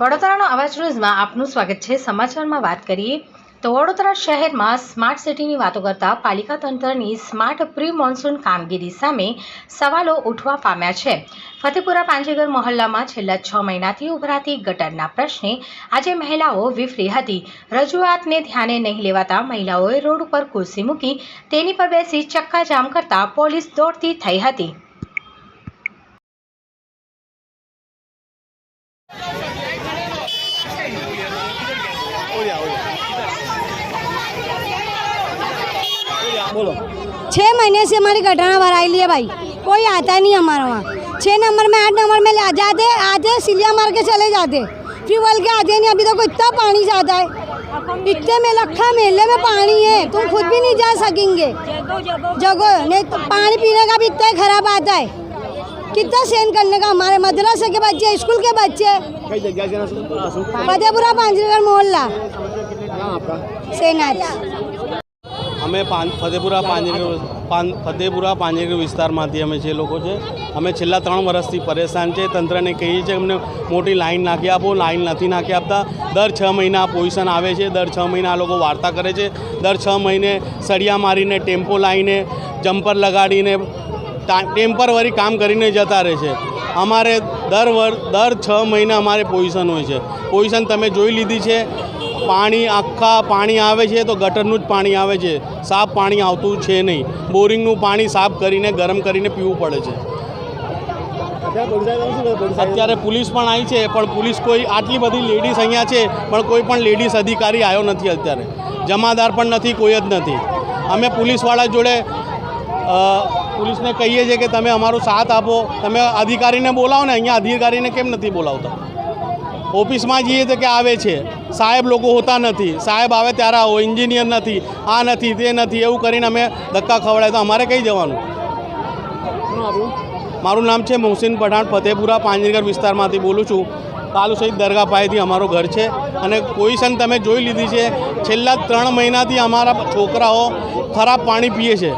વડોદરાનો અવાજ ન્યૂઝમાં આપનું સ્વાગત છે. સમાચારમાં વાત કરીએ તો વડોદરા શહેરમાં સ્માર્ટ સિટીની વાતો કરતા પાલિકા તંત્રની સ્માર્ટ પ્રી મોન્સૂન કામગીરી સામે સવાલો ઉઠવા પામ્યા છે. ફતેપુરા પાંજેગર મહોલ્લામાં છેલ્લા છ મહિનાથી ઉભરાતી ગટરના પ્રશ્ને આજે મહિલાઓ વિફરી હતી. રજૂઆતને ધ્યાને નહીં લેવાતા મહિલાઓએ રોડ ઉપર ખુરશી મૂકી તેની પર બેસી ચક્કાજામ કરતા પોલીસ દોડતી થઈ હતી. बोलो। छः महीने से हमारी घटना भराई है भाई। कोई आता नहीं हमारे वहाँ। छः नंबर में, आठ नंबर में ले जाते, आते, सिलिया मार के चले जाते। फिर बोल के आते नहीं, अभी तो इतना पानी जाता है इतने में लखा मेले में पानी है। तुम खुद भी नहीं जा सकेंगे। जगह, नहीं तो पानी पीने का भी इतना खराब आता है। कितना सहन करने का हमारे मदरसे के बच्चे स्कूल के बच्चे कई जगह से ना सुन- सुन- फतेहपुरा पांचनगर मोहल्ला नाम आपका सेनाथ અમે પાન ફતેપુરા પાંજેર પાન ફતેપુરા પાંજેર વિસ્તારમાંથી અમે જે લોકો છે અમે છેલ્લા ત્રણ વર્ષથી પરેશાન છે તંત્રને કહીએ છીએ કે અમને મોટી લાઈન નાખી આપો લાઈન નથી નાખી આપતા દર છ મહિના પોઝિશન આવે છે દર છ મહિના આ લોકો વાર્તા કરે છે દર છ મહિને સળિયા મારીને ટેમ્પો લાવીને જમ્પર લગાડીને ટા- ટેમ્પરવરી કામ કરીને જતા રહે છે. અમારે દર વર, દર છ મહિને અમારે પોઝિશન હોય છે. પોઝિશન તમે જોઈ લીધી છે. પાણી આખા પાણી આવે છે તો ગટરનું જ પાણી આવે છે. સાફ પાણી આવતું છે નહીં. બોરિંગનું પાણી સાફ કરીને, ગરમ કરીને પીવું પડે છે. અત્યારે પોલીસ પણ આવી છે, પણ પોલીસ કોઈ આટલી બધી લેડીઝ અહીંયા છે, પણ કોઈ પણ લેડીઝ અધિકારી આવ્યો નથી અત્યારે. જમાદાર પણ નથી, કોઈ જ નથી. અમે પોલીસવાળા જોડે પોલીસને કહીએ છીએ કે તમે અમારો સાથ આપો. તમે અધિકારીને બોલાવો ને, અહીંયા અધિકારીને કેમ નથી બોલાવતા? ઓફિસમાં જઈએ તો કે આવે છે. સાહેબ લોકો હોતા નથી. સાહેબ આવે ત્યારે આવો. એન્જિનિયર નથી. આ નથી, તે નથી. એવું કરીને અમે ધક્કા ખવડાય. તો અમારે કઈ જવાનું? મારું નામ છે મોહસિન પઠાણ, ફતેપુરા પાંજરગર વિસ્તારમાંથી બોલું છું. કાલુ સહિત દરગાહ પાસેથી અમારું ઘર છે. અને પોઝિશન તમે જોઈ લીધી છે, છેલ્લા ત્રણ મહિનાથી અમારા છોકરાઓ ખરાબ પાણી પીએ છે.